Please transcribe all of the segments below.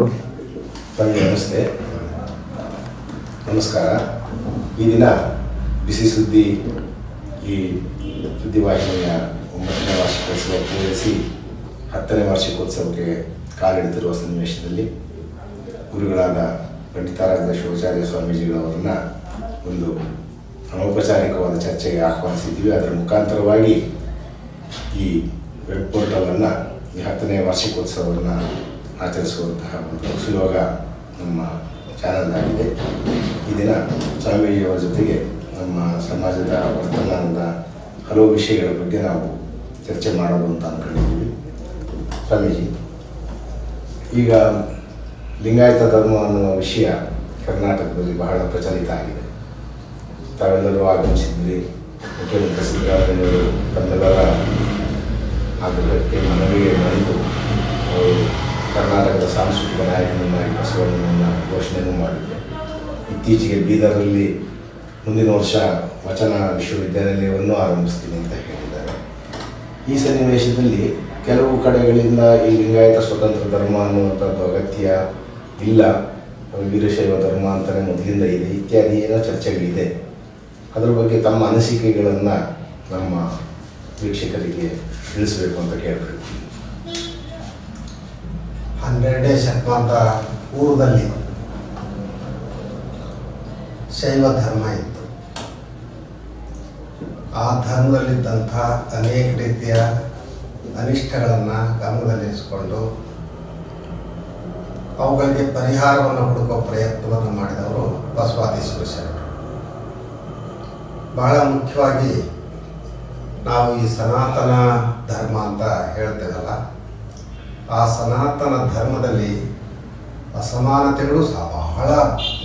ತಮಗೆ ನಮಸ್ತೆ. ನಮಸ್ಕಾರ. ಈ ದಿನ ಬಿಸಿ ಸುದ್ದಿ, ಈ ಸುದ್ದಿವಾಹಿನಿಯ ಒಂಬತ್ತನೇ ವಾರ್ಷಿಕೋತ್ಸವ ಪೂರೈಸಿ ಹತ್ತನೇ ವಾರ್ಷಿಕೋತ್ಸವಕ್ಕೆ ಕಾಲಿಡುತ್ತಿರುವ ಸನ್ನಿವೇಶದಲ್ಲಿ ಗುರುಗಳಾದ ಪಂಡಿತಾರಾಧ್ಯ ಶಿವಾಚಾರ್ಯ ಸ್ವಾಮೀಜಿಗಳವರನ್ನ ಒಂದು ಅನೌಪಚಾರಿಕವಾದ ಚರ್ಚೆಗೆ ಆಹ್ವಾನಿಸಿದ್ದೀವಿ. ಅದರ ಮುಖಾಂತರವಾಗಿ ಈ ವೆಬ್ ಪೋರ್ಟಲನ್ನು ಈ ಹತ್ತನೇ ವಾರ್ಷಿಕೋತ್ಸವವನ್ನು ಆಚರಿಸುವಂತಹ ಒಂದು ಸುಯೋಗ ನಮ್ಮ ಚಾನಲ್ದಾಗಿದೆ. ಈ ದಿನ ಸ್ವಾಮೀಜಿಯವರ ಜೊತೆಗೆ ನಮ್ಮ ಸಮಾಜದ ವರ್ತಮಾನದ ಹಲವು ವಿಷಯಗಳ ಬಗ್ಗೆ ನಾವು ಚರ್ಚೆ ಮಾಡೋದು ಅಂತ ಅಂದ್ಕೊಂಡಿದ್ದೀವಿ ಸ್ವಾಮೀಜಿ, ಈಗ ಲಿಂಗಾಯತ ಧರ್ಮ ಅನ್ನುವ ವಿಷಯ ಕರ್ನಾಟಕದಲ್ಲಿ ಬಹಳ ಪ್ರಚಲಿತ ಆಗಿದೆ. ತಾವೆಲ್ಲರೂ ಆಗಮಿಸಿದ್ರಿ ಮುಖ್ಯಮಂತ್ರಿ ಸಿದ್ದರಾಮಯ್ಯವರು ತಮ್ಮೆಲ್ಲರ ಆಗ್ರಹಕ್ಕೆ ಮನವಿಗೆ ಬಂದು ಕರ್ನಾಟಕದ ಸಾಂಸ್ಕೃತಿಕ ನಾಯಕನನ್ನಾಗಿ ಬಸವಣ್ಣನನ್ನು ಘೋಷಣೆಯೂ ಮಾಡಿದರು. ಇತ್ತೀಚೆಗೆ ಬೀದರಲ್ಲಿ ಮುಂದಿನ ವರ್ಷ ವಚನ ವಿಶ್ವವಿದ್ಯಾನಿಲಯವನ್ನು ಆರಂಭಿಸ್ತೀನಿ ಅಂತ ಹೇಳಿದ್ದಾರೆ. ಈ ಸನ್ನಿವೇಶದಲ್ಲಿ ಕೆಲವು ಕಡೆಗಳಿಂದ ಈ ಲಿಂಗಾಯತ ಸ್ವತಂತ್ರ ಧರ್ಮ ಅನ್ನುವಂಥದ್ದು ಅಗತ್ಯ ಇಲ್ಲ. ವೀರಶೈವ ಧರ್ಮ ಅಂತಲೇ ಮೊದಲಿಂದ ಇದೆ. ಇತ್ಯಾದಿ ಏನೋ ಚರ್ಚೆಗಳಿದೆ. ಅದರ ಬಗ್ಗೆ ತಮ್ಮ ಅನಿಸಿಕೆಗಳನ್ನು ನಮ್ಮ ವೀಕ್ಷಕರಿಗೆ ತಿಳಿಸಬೇಕು ಅಂತ ಕೇಳಬೇಕು ಹನ್ನೆರಡನೇ ಶತಮಾನದ ಊರಲ್ಲಿ ಶೈವ ಧರ್ಮ ಇತ್ತು. ಆ ಧರ್ಮದಲ್ಲಿದ್ದಂಥ ಅನೇಕ ರೀತಿಯ ಅನಿಷ್ಟಗಳನ್ನು ಗಮನದಲ್ಲಿರಿಸಿಕೊಂಡು ಅವುಗಳಿಗೆ ಪರಿಹಾರವನ್ನು ಹುಡುಕುವ ಪ್ರಯತ್ನವನ್ನು ಮಾಡಿದವರು ಬಸವಾದೀಶ್ವರ ಶರಣರು ಬಹಳ ಮುಖ್ಯವಾಗಿ ನಾವು ಈ ಸನಾತನ ಧರ್ಮ ಅಂತ ಹೇಳ್ತೇವಲ್ಲ ಆ ಸನಾತನ ಧರ್ಮದಲ್ಲಿ ಅಸಮಾನತೆಗಳು ಸಹ ಬಹಳ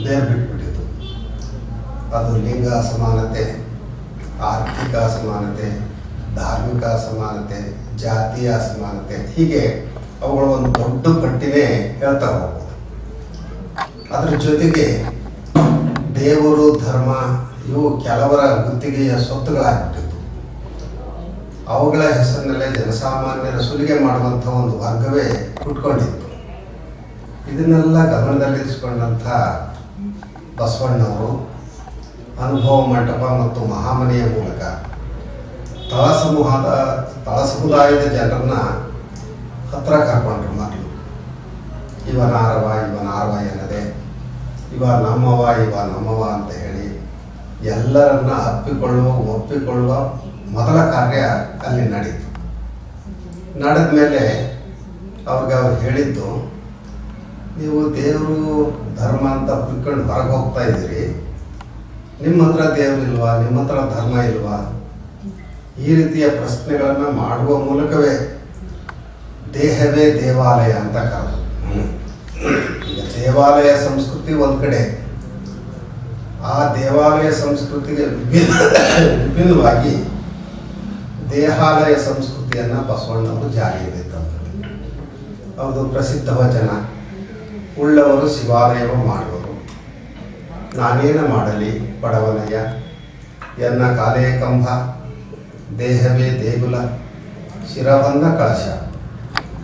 ಬೇರೆ ಬಿಟ್ಬಿಟ್ಟಿತ್ತು. ಅದು ಲಿಂಗ ಅಸಮಾನತೆ, ಆರ್ಥಿಕ ಅಸಮಾನತೆ, ಧಾರ್ಮಿಕ ಅಸಮಾನತೆ, ಜಾತಿಯ ಅಸಮಾನತೆ, ಹೀಗೆ ಅವುಗಳ ಒಂದು ದೊಡ್ಡ ಪಟ್ಟಿನೇ ಹೇಳ್ತಾ ಹೋಗ್ಬೋದು. ಅದರ ಜೊತೆಗೆ ದೇವರು, ಧರ್ಮ, ಇವು ಕೆಲವರ ಗುತ್ತಿಗೆಯ ಸ್ವತ್ತುಗಳಾಗ್ಬಿಟ್ಟಿತ್ತು ಅವುಗಳ ಹೆಸರಿನಲ್ಲೇ ಜನಸಾಮಾನ್ಯರ ಸುಲಿಗೆ ಮಾಡುವಂಥ ಒಂದು ವರ್ಗವೇ ಹುಟ್ಕೊಂಡಿತ್ತು ಇದನ್ನೆಲ್ಲ ಗಮನದಲ್ಲಿರಿಸಿಕೊಂಡಂಥ ಬಸವಣ್ಣವರು ಅನುಭವ ಮಂಟಪ ಮತ್ತು ಮಹಾಮನೆಯ ಮೂಲಕ ತಳ ಸಮೂಹದ, ತಳ ಸಮುದಾಯದ ಜನರನ್ನ ಹತ್ರ ಕರ್ಕೊಂಡ್ರು ಮಕ್ಕಳು ಇವ ನಾರವ ಎನ್ನದೆ, ಇವ ನಮ್ಮವ ಇವ ನಮ್ಮವ ಅಂತ ಹೇಳಿ ಎಲ್ಲರನ್ನ ಅಪ್ಪಿಕೊಳ್ಳುವ, ಒಪ್ಪಿಕೊಳ್ಳುವ ಮೊದಲ ಕಾರ್ಯ ಅಲ್ಲಿ ನಡೀತು. ನಡೆದ ಮೇಲೆ ಅವ್ರಿಗೆ ಅವ್ರು ಹೇಳಿದ್ದು, ನೀವು ದೇವರು ಧರ್ಮ ಅಂತ ಹುಡ್ಕೊಂಡು ಹೊರಗೆ ಹೋಗ್ತಾ ಇದ್ದೀರಿ. ನಿಮ್ಮ ಹತ್ರ ದೇವರಿಲ್ವಾ ನಿಮ್ಮ ಹತ್ರ ಧರ್ಮ ಇಲ್ವಾ? ಈ ರೀತಿಯ ಪ್ರಶ್ನೆಗಳನ್ನು ಮಾಡುವ ಮೂಲಕವೇ ದೇಹವೇ ದೇವಾಲಯ ಅಂತ ಈಗ ದೇವಾಲಯ ಸಂಸ್ಕೃತಿ ಒಂದು ಕಡೆ. ಆ ದೇವಾಲಯ ಸಂಸ್ಕೃತಿಗೆ ವಿಭಿನ್ನ ವಿಭಿನ್ನವಾಗಿ ದೇಹಾಲಯ ಸಂಸ್ಕೃತಿಯನ್ನು ಬಸವಣ್ಣವರು ಜಾರಿಗೆ ತಂದರು ಅವರು ಪ್ರಸಿದ್ಧ ವಚನ ಉಳ್ಳವರು ಶಿವಾಲಯವ ಮಾಡುವರು. ನಾನೇನ ಮಾಡಲಿ ಬಡವನಯ್ಯ? ಎನ್ನ ಕಾಲೇ ಕಂಬ, ದೇಹವೇ ದೇಗುಲ, ಶಿರವನ್ನ ಕಳಶ.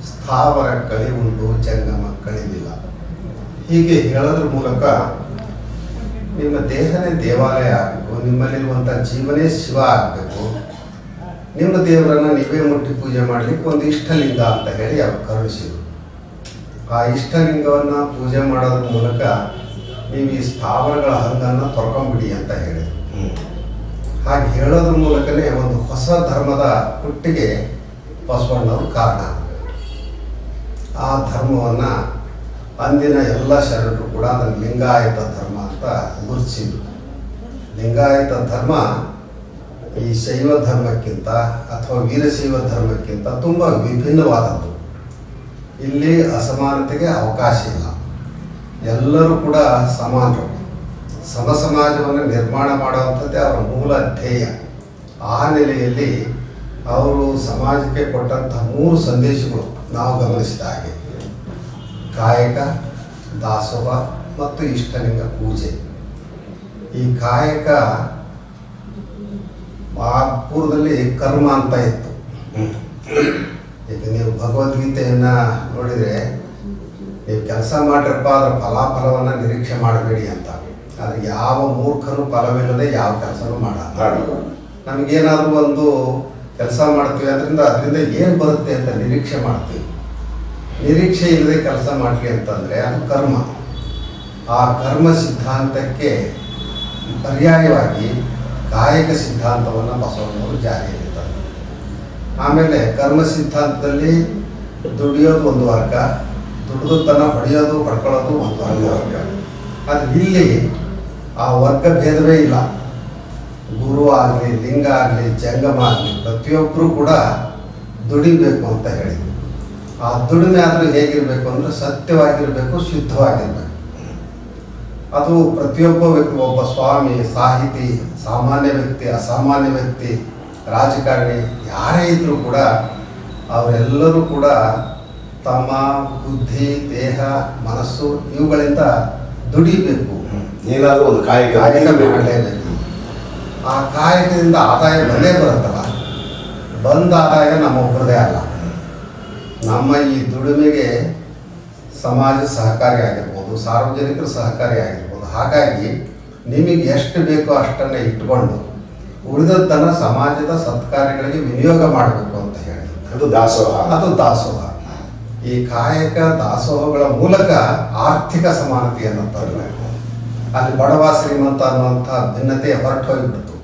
ಸ್ಥಾವರ ಕಳಿ ಉಂಟು ಜಂಗಮ ಕಳಿದಿಲ್ಲ. ಹೀಗೆ ಹೇಳೋದ್ರ ಮೂಲಕ ನಿಮ್ಮ ದೇಹನೇ ದೇವಾಲಯ ಆಗಬೇಕು ನಿಮ್ಮಲ್ಲಿರುವಂಥ ಜೀವನೇ ಶಿವ ಆಗಬೇಕು. ನಿಮ್ಮ ದೇವರನ್ನ ನೀವೇ ಮುಟ್ಟಿ ಪೂಜೆ ಮಾಡಲಿಕ್ಕೆ ಒಂದು ಇಷ್ಟಲಿಂಗ ಅಂತ ಹೇಳಿ ಅವ್ರು ಕರುಣಿಸಿದರು ಆ ಇಷ್ಟಲಿಂಗವನ್ನು ಪೂಜೆ ಮಾಡೋದ್ರ ಮೂಲಕ ನೀವು ಈ ಸ್ಥಾವರಗಳ ಹಂಗನ್ನು ತೊರ್ಕೊಂಬಿಡಿ ಅಂತ ಹೇಳಿದರು. ಹಾಗೆ ಹೇಳೋದ್ರ ಮೂಲಕನೇ ಒಂದು ಹೊಸ ಧರ್ಮದ ಹುಟ್ಟಿಗೆ ಬಸವಣ್ಣವರು ಕಾರಣ ಆ ಧರ್ಮವನ್ನು ಅಂದಿನ ಎಲ್ಲ ಶರಣರು ಕೂಡ ಅದನ್ನು ಲಿಂಗಾಯತ ಧರ್ಮ ಅಂತ ಗುರುತಿಸಿದ್ರು. ಲಿಂಗಾಯತ ಧರ್ಮ ಈ ಶೈವ ಧರ್ಮಕ್ಕಿಂತ ಅಥವಾ ವೀರಶೈವ ಧರ್ಮಕ್ಕಿಂತ ತುಂಬ ವಿಭಿನ್ನವಾದದ್ದು. ಇಲ್ಲಿ ಅಸಮಾನತೆಗೆ ಅವಕಾಶ ಇಲ್ಲ. ಎಲ್ಲರೂ ಕೂಡ ಸಮಾನರು. ಸಮ ಸಮಾಜವನ್ನು ನಿರ್ಮಾಣ ಮಾಡುವಂಥದ್ದೇ ಅವರ ಮೂಲ ಧ್ಯೇಯ. ಆ ನೆಲೆಯಲ್ಲಿ ಅವರು ಸಮಾಜಕ್ಕೆ ಕೊಟ್ಟಂತಹ ಮೂರು ಸಂದೇಶಗಳು ನಾವು ಗಮನಿಸಿದ ಹಾಗೆ. ಕಾಯಕ, ದಾಸೋಹ ಮತ್ತು ಇಷ್ಟಲಿಂಗ ಪೂಜೆ. ಈ ಕಾಯಕ ಆ ಕರ್ಮ ಅಂತ ಇತ್ತು. ಈಗ ನೀವು ಭಗವದ್ಗೀತೆಯನ್ನ ನೋಡಿದರೆ ನೀವು ಕೆಲಸ ಮಾಡಿರಪ್ಪ ಅದ್ರ ಫಲಾಫಲವನ್ನು ನಿರೀಕ್ಷೆ ಮಾಡಬೇಡಿ ಅಂತ. ಆದರೆ ಯಾವ ಮೂರ್ಖನು ಫಲವಿಲ್ಲದೆ ಯಾವ ಕೆಲಸನೂ ಮಾಡಲ್ಲ. ನಮಗೇನಾದರೂ ಒಂದು ಕೆಲಸ ಮಾಡ್ತೀವಿ ಅದರಿಂದ ಅದರಿಂದ ಏನು ಬರುತ್ತೆ ಅಂತ ನಿರೀಕ್ಷೆ ಮಾಡ್ತೀವಿ. ನಿರೀಕ್ಷೆ ಇಲ್ಲದೆ ಕೆಲಸ ಮಾಡಲಿ ಅಂತಂದರೆ ಅದು ಕರ್ಮ. ಆ ಕರ್ಮ ಸಿದ್ಧಾಂತಕ್ಕೆ ಪರ್ಯಾಯವಾಗಿ ಕಾಯಕ ಸಿದ್ಧಾಂತವನ್ನು ಬಸವಣ್ಣವರು ಜಾರಿಯಲ್ಲಿ ತಂದರು ಆಮೇಲೆ ಕರ್ಮ ಸಿದ್ಧಾಂತದಲ್ಲಿ ದುಡಿಯೋದು ಒಂದು ವರ್ಗ ತನ್ನ ಹೊಡೆಯೋದು ಪಡ್ಕೊಳ್ಳೋದು ಒಂದು ವರ್ಗ. ಅದು ಇಲ್ಲಿ ಆ ವರ್ಗ ಭೇದವೇ ಇಲ್ಲ. ಗುರು ಆಗಲಿ ಲಿಂಗ ಆಗಲಿ ಜಂಗಮ ಆಗಲಿ ಪ್ರತಿಯೊಬ್ಬರು ಕೂಡ ದುಡಿಬೇಕು ಅಂತ ಹೇಳಿದ್ರು. ಆ ದುಡಿಮೆ ಆದರೂ ಹೇಗಿರಬೇಕು ಅಂದರೆ ಸತ್ಯವಾಗಿರಬೇಕು ಶುದ್ಧವಾಗಿರಬೇಕು. ಅದು ಪ್ರತಿಯೊಬ್ಬ ವ್ಯಕ್ತಿ ಒಬ್ಬ ಸ್ವಾಮಿ ಸಾಹಿತಿ ಸಾಮಾನ್ಯ ವ್ಯಕ್ತಿ ಅಸಾಮಾನ್ಯ ವ್ಯಕ್ತಿ ರಾಜಕಾರಣಿ ಯಾರೇ ಇದ್ದರೂ ಕೂಡ ಅವರೆಲ್ಲರೂ ಕೂಡ ತಮ್ಮ ಬುದ್ಧಿ ದೇಹ ಮನಸ್ಸು ಇವುಗಳಿಂದ ದುಡಿಬೇಕು. ಏನಾದರೂ ಒಂದು ಕಾಯಕ ಆ ಕಾಯಕದಿಂದ ಆದಾಯ ಬಂದೇ ಬರುತ್ತಲ್ಲ ಬಂದ ಆದಾಯ ನಮ್ಮ ಒಬ್ಬರದೇ ಅಲ್ಲ. ನಮ್ಮ ಈ ದುಡಿಮೆಗೆ ಸಮಾಜ ಸಹಕಾರಿ ಆಗಿರ್ಬೋದು ಸಾರ್ವಜನಿಕರು ಸಹಕಾರಿ ಆಗಿರ್ಬೋದು. ಹಾಗಾಗಿ ನಿಮಗೆ ಎಷ್ಟು ಬೇಕೋ ಅಷ್ಟನ್ನು ಇಟ್ಕೊಂಡು ಉಳಿದದ್ದನ್ನು ಸಮಾಜದ ಸತ್ಕಾರ್ಯಗಳಿಗೆ ವಿನಿಯೋಗ ಮಾಡಬೇಕು ಅಂತ ಹೇಳಿ. ಅದು ದಾಸೋಹ. ಅದು ದಾಸೋಹ. ಈ ಕಾಯಕ ದಾಸೋಹಗಳ ಮೂಲಕ ಆರ್ಥಿಕ ಸಮಾನತೆಯನ್ನು ತರಬೇಕು. ಅಲ್ಲಿ ಬಡವ ಶ್ರೀಮಂತ ಅನ್ನುವಂಥ ಭಿನ್ನತೆ ಹೊರಟು ಹೋಗಿಬಿಡ್ತು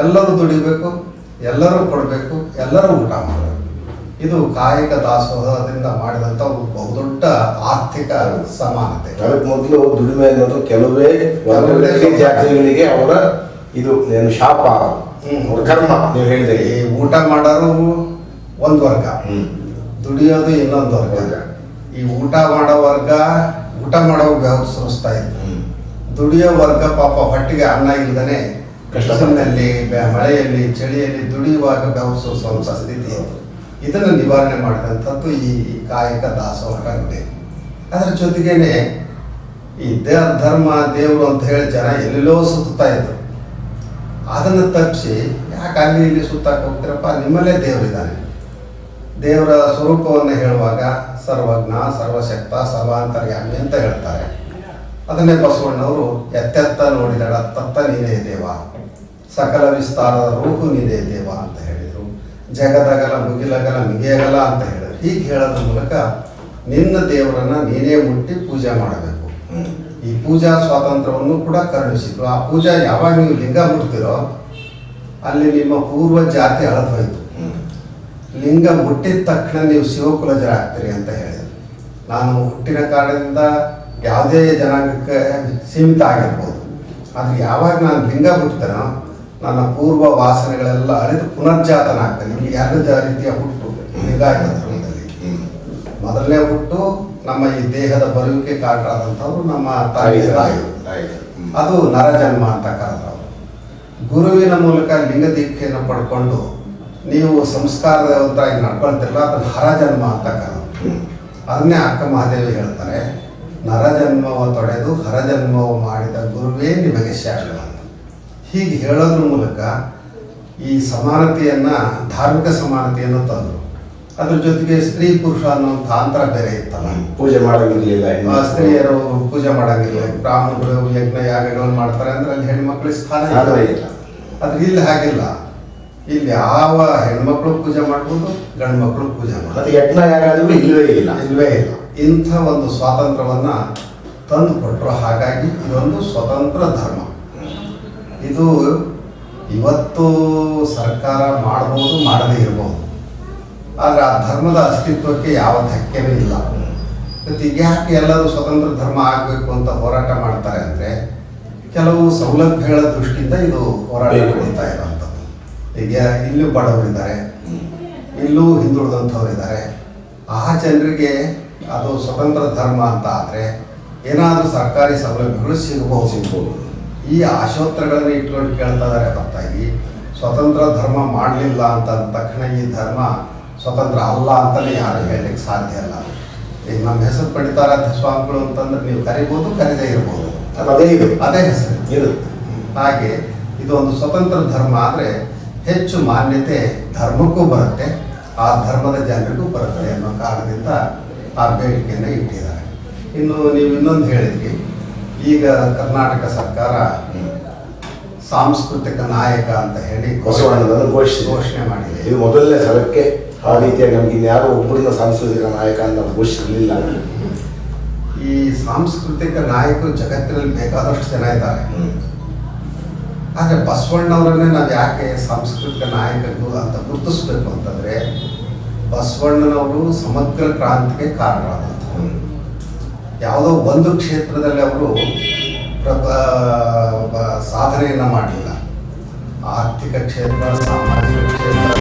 ಎಲ್ಲರೂ ದುಡಿಬೇಕು ಎಲ್ಲರೂ ಕೊಡಬೇಕು ಎಲ್ಲರೂ ಊಟ ಮಾಡಬೇಕು. ಇದು ಕಾಯಕ ದಾಸೋಹದಿಂದ ಮಾಡಿದಂಥ ಒಂದು ಬಹುದೊಡ್ಡ ಆರ್ಥಿಕ ಸಮಾನತೆ. ಅದಕ್ಕೆ ಮೊದಲು ದುಡಿಮೆ ಅನ್ನೋದು ಕೆಲವೇ ಜಾತಿಗಳಿಗೆ ಅವರ ಇದು ಏನು ಶಾಪ. ಅವ್ರ ಕರ್ಮ ನೀವು ಹೇಳಿದೆ ಈ ಊಟ ಮಾಡೋರು ಒಂದು ವರ್ಗ ದುಡಿಯೋದು ಇನ್ನೊಂದು ವರ್ಗ. ಈ ಊಟ ಮಾಡೋ ವರ್ಗ ಊಟ ಮಾಡೋ ಸುರಿಸ್ತಾ ಇತ್ತು ದುಡಿಯೋ ವರ್ಗ ಪಾಪ ಹೊಟ್ಟಿಗೆ ಅನ್ನ ಇಲ್ಲದೇ ಕಷ್ಟದಲ್ಲಿ ಮಳೆಯಲ್ಲಿ ಚಳಿಯಲ್ಲಿ ದುಡಿಯುವಾಗ ಸುರಿಸುವಂಥ ಸ್ಥಿತಿ ಇದನ್ನು ನಿವಾರಣೆ ಮಾಡಿದಂಥದ್ದು ಈ ಕಾಯಕ ದಾಸೋಹ ಅದರ ಜೊತೆಗೇನೆ ಈ ದೇ ಧರ್ಮ, ದೇವರು ಅಂತ ಹೇಳಿ ಜನ ಎಲ್ಲೆಲ್ಲೋ ಸುತ್ತಾ ಇದ್ರು. ಅದನ್ನು ತಪ್ಪಿಸಿ ಯಾಕೆ ಅಲ್ಲಿ ಇಲ್ಲಿ ಸುತ್ತಾಕ ಹೋಗ್ತೀರಪ್ಪ? ನಿಮ್ಮಲ್ಲೇ ದೇವರಿದ್ದಾನೆ ದೇವರ ಸ್ವರೂಪವನ್ನು ಹೇಳುವಾಗ ಸರ್ವಜ್ಞ, ಸರ್ವಶಕ್ತ, ಸರ್ವಾಂತರ್ಯಾಮಿ ಅಂತ ಹೇಳ್ತಾರೆ. ಅದನ್ನೇ ಬಸವಣ್ಣವರು, ಎತ್ತೆತ್ತ ನೋಡಿದಳ ತತ್ತ ನೀನೇ ದೇವ. ಸಕಲ ವಿಸ್ತಾರದ ರೂಪು ನೀನೇ ದೇವ ಅಂತ ಹೇಳಿದರು ಮುಗಿಲಾಗಲ್ಲ, ಮಿಗಿಯಾಗಲ್ಲ ಮಿಗಿಯಗಲ ಅಂತ ಹೇಳಿದ್ರು ಹೀಗೆ ಹೇಳೋದ್ರ ಮೂಲಕ ನಿನ್ನ ದೇವರನ್ನ ನೀನೇ ಮುಟ್ಟಿ ಪೂಜೆ ಮಾಡಬೇಕು. ಈ ಪೂಜಾ ಸ್ವಾತಂತ್ರ್ಯವನ್ನು ಕೂಡ ಕರುಣಿಸಿದ್ರು. ಆ ಪೂಜಾ ಯಾವಾಗ ನೀವು ಲಿಂಗ ಮುಟ್ತಿರೋ, ಅಲ್ಲಿ ನಿಮ್ಮ ಪೂರ್ವ ಜಾತಿ ಅಳದು ಹೋಯ್ತು ಲಿಂಗ ಮುಟ್ಟಿದ ತಕ್ಷಣ ನೀವು ಶಿವಕುಲಜರಾಗ್ತೀರಿ ಅಂತ ಹೇಳಿದ್ರು. ನಾನು ಹುಟ್ಟಿನ ಕಾರಣದಿಂದ ಯಾವುದೇ ಜನಾಂಗಕ್ಕೆ ಸೀಮಿತ ಆಗಿರ್ಬೋದು. ಆದರೆ ಯಾವಾಗ ನಾನು ಲಿಂಗ ಮುಟ್ತೇನೋ ನನ್ನ ಪೂರ್ವ ವಾಸನೆಗಳೆಲ್ಲ ಅಳಿದು ಪುನರ್ಜಾತನಾಗ್ತೇನೆ. ನಿಮಗೆ ಎರಡು ರೀತಿಯ ಹುಟ್ಟು ಲಿಂಗಾಯತ ಧರ್ಮದಲ್ಲಿ ಮೊದಲನೇ ಹುಟ್ಟು ನಮ್ಮ ಈ ದೇಹದ ಬರುವಿಕೆ ಕಾರಣರಾದಂಥವ್ರು ನಮ್ಮ ತಾಯಿ. ತಾಯಿ. ಅದು ನರಜನ್ಮ ಅಂತ ಕರೆದ್ರು ಗುರುವಿನ ಮೂಲಕ ಲಿಂಗ ದೀಕ್ಷೆಯನ್ನು ಪಡ್ಕೊಂಡು ನೀವು ಸಂಸ್ಕಾರವಂತಾಗಿ ನಡ್ಕೊಳ್ತಿರಲ್ಲ ಅದನ್ನು ಹರಜನ್ಮ ಅಂತ ಕರೆದ್ರು. ಅದನ್ನೇ ಅಕ್ಕ ಮಹಾದೇವಿ ಹೇಳ್ತಾರೆ ನರಜನ್ಮವ ತೊಡೆದು ಹರಜನ್ಮವ ಮಾಡಿದ ಗುರುವೇ ನಿಮಗೆ ಅಂತ ಹೀಗೆ ಹೇಳೋದ್ರ ಮೂಲಕ ಈ ಸಮಾನತೆಯನ್ನು ಧಾರ್ಮಿಕ ಸಮಾನತೆಯನ್ನು ತಂದರು. ಅದ್ರ ಜೊತೆಗೆ ಸ್ತ್ರೀ ಪುರುಷ ಅನ್ನುವಂಥ ಅಂತರ ಬೇರೆ ಇತ್ತಲ್ಲ. ಪೂಜೆ ಮಾಡೋಂಗಿರಲಿಲ್ಲ ಸ್ತ್ರೀಯರು ಪೂಜೆ ಮಾಡೋಂಗಿಲ್ಲ ಬ್ರಾಹ್ಮಣರು ಯಜ್ಞ ಯಾಗಗಳನ್ನು ಮಾಡ್ತಾರೆ ಅಂದ್ರೆ ಅಲ್ಲಿ ಹೆಣ್ಮಕ್ಳಿಗೆ ಸ್ಥಾನ ಇಲ್ಲ. ಆದ್ರೆ ಇಲ್ಲಿ ಹಾಗಿಲ್ಲ. ಇಲ್ಲಿ ಯಾವ ಹೆಣ್ಮಕ್ಳು ಪೂಜೆ ಮಾಡ್ಬೋದು ಗಂಡು ಮಕ್ಕಳು ಪೂಜೆ ಮಾಡೋದು ಮಾಡ್ಬೋದು ಯಜ್ಞ ಯಾಗಾದ್ರೂ ಇಲ್ಲವೇ ಇಲ್ಲ. ಇಲ್ಲವೇ ಇಲ್ಲ. ಇಂಥ ಒಂದು ಸ್ವಾತಂತ್ರ್ಯವನ್ನ ತಂದು ಕೊಟ್ಟರು ಹಾಗಾಗಿ ಇದೊಂದು ಸ್ವತಂತ್ರ ಧರ್ಮ. ಇದು ಇವತ್ತು ಸರ್ಕಾರ ಮಾಡ್ಬೋದು ಮಾಡದೇ ಇರ್ಬೋದು ಆದರೆ ಆ ಧರ್ಮದ ಅಸ್ತಿತ್ವಕ್ಕೆ ಯಾವ ಧಕ್ಕೆನೂ ಇಲ್ಲ ಮತ್ತು ಈಗ ಯಾಕೆ ಎಲ್ಲರೂ ಸ್ವತಂತ್ರ ಧರ್ಮ ಆಗಬೇಕು ಅಂತ ಹೋರಾಟ ಮಾಡ್ತಾರೆ ಅಂದರೆ ಕೆಲವು ಸೌಲಭ್ಯಗಳ ದೃಷ್ಟಿಯಿಂದ ಇದು ಹೋರಾಟ. ನಡೀತಾ ಇರುವಂಥದ್ದು ಈಗ ಇಲ್ಲೂ ಬಡವರಿದ್ದಾರೆ ಇಲ್ಲೂ ಹಿಂದುಳಿದಂಥವ್ರು ಇದ್ದಾರೆ ಆ ಜನರಿಗೆ ಅದು ಸ್ವತಂತ್ರ ಧರ್ಮ ಅಂತ ಆದರೆ ಏನಾದರೂ ಸರ್ಕಾರಿ ಸೌಲಭ್ಯಗಳು ಸಿಗಬಹುದು ಸಿಗ್ಬೋದು. ಈ ಆಶೋತ್ತರಗಳನ್ನು ಇಟ್ಕೊಂಡು ಕೇಳ್ತಾ ಇದ್ದಾರೆ ಹೊರತಾಗಿ ಸ್ವತಂತ್ರ ಧರ್ಮ ಮಾಡಲಿಲ್ಲ ಅಂತ ಅಂದ ತಕ್ಷಣ ಈ ಧರ್ಮ ಸ್ವತಂತ್ರ ಅಲ್ಲ ಅಂತಲೇ ಯಾರು ಹೇಳಲಿಕ್ಕೆ ಸಾಧ್ಯ ಇಲ್ಲ. ಈಗ ನಮ್ಮ ಹೆಸರು ಪಡಿತಾರ ಸ್ವಾಮಿಗಳು ಅಂತಂದ್ರೆ ನೀವು ಕರಿಬೋದು ಕರಿದೇ ಇರ್ಬೋದು. ಅದು ಇದು. ಅದೇ ಹೆಸರು. ಇದು ಹಾಗೆ ಇದು ಒಂದು ಸ್ವತಂತ್ರ ಧರ್ಮ ಆದರೆ ಹೆಚ್ಚು ಮಾನ್ಯತೆ ಧರ್ಮಕ್ಕೂ ಬರುತ್ತೆ ಆ ಧರ್ಮದ ಜನರಿಗೂ ಬರುತ್ತೆ ಅನ್ನೋ ಕಾರಣದಿಂದ ಆ ಬೇಡಿಕೆಯನ್ನು ಇಟ್ಟಿದ್ದಾರೆ. ಇನ್ನು ನೀವು ಇನ್ನೊಂದು ಹೇಳಿದ್ರಿ. ಈಗ ಕರ್ನಾಟಕ ಸರ್ಕಾರ ಸಾಂಸ್ಕೃತಿಕ ನಾಯಕ ಅಂತ ಹೇಳಿ ಬಸವಣ್ಣನನ್ನು. ಘೋಷಣೆ ಮಾಡಿದೆ ಇದು ಮೊದಲನೇ ಸಲಕ್ಕೆ ಆ ರೀತಿಯಾಗಿ ನಮ್ಗೆ ಇನ್ಯಾರೋ ಒಬ್ಬರನ್ನ ಸಾಂಸ್ಕೃತಿಕ ನಾಯಕ ಅಂತ ಘೋಷಿಸಲಿಲ್ಲ ಈ ಸಾಂಸ್ಕೃತಿಕ ನಾಯಕರು ಜಗತ್ತಿನಲ್ಲಿ ಬೇಕಾದಷ್ಟು ಜನ ಇದ್ದಾರೆ. ಆದರೆ ಬಸವಣ್ಣವರನ್ನೇ ನಾವು ಯಾಕೆ ಸಾಂಸ್ಕೃತಿಕ ನಾಯಕರು ಅಂತ ಗುರುತಿಸ್ಬೇಕು ಅಂತಂದ್ರೆ ಬಸವಣ್ಣನವರು ಸಮಗ್ರ ಕ್ರಾಂತಿಗೆ ಕಾರಣರಾದಂಥವ್ರು. ಯಾವುದೋ ಒಂದು ಕ್ಷೇತ್ರದಲ್ಲಿ ಅವರು ಸಾಧನೆಯನ್ನು ಮಾಡಲಿಲ್ಲ. ಆರ್ಥಿಕ ಕ್ಷೇತ್ರ ಸಾಮಾಜಿಕ ಕ್ಷೇತ್ರ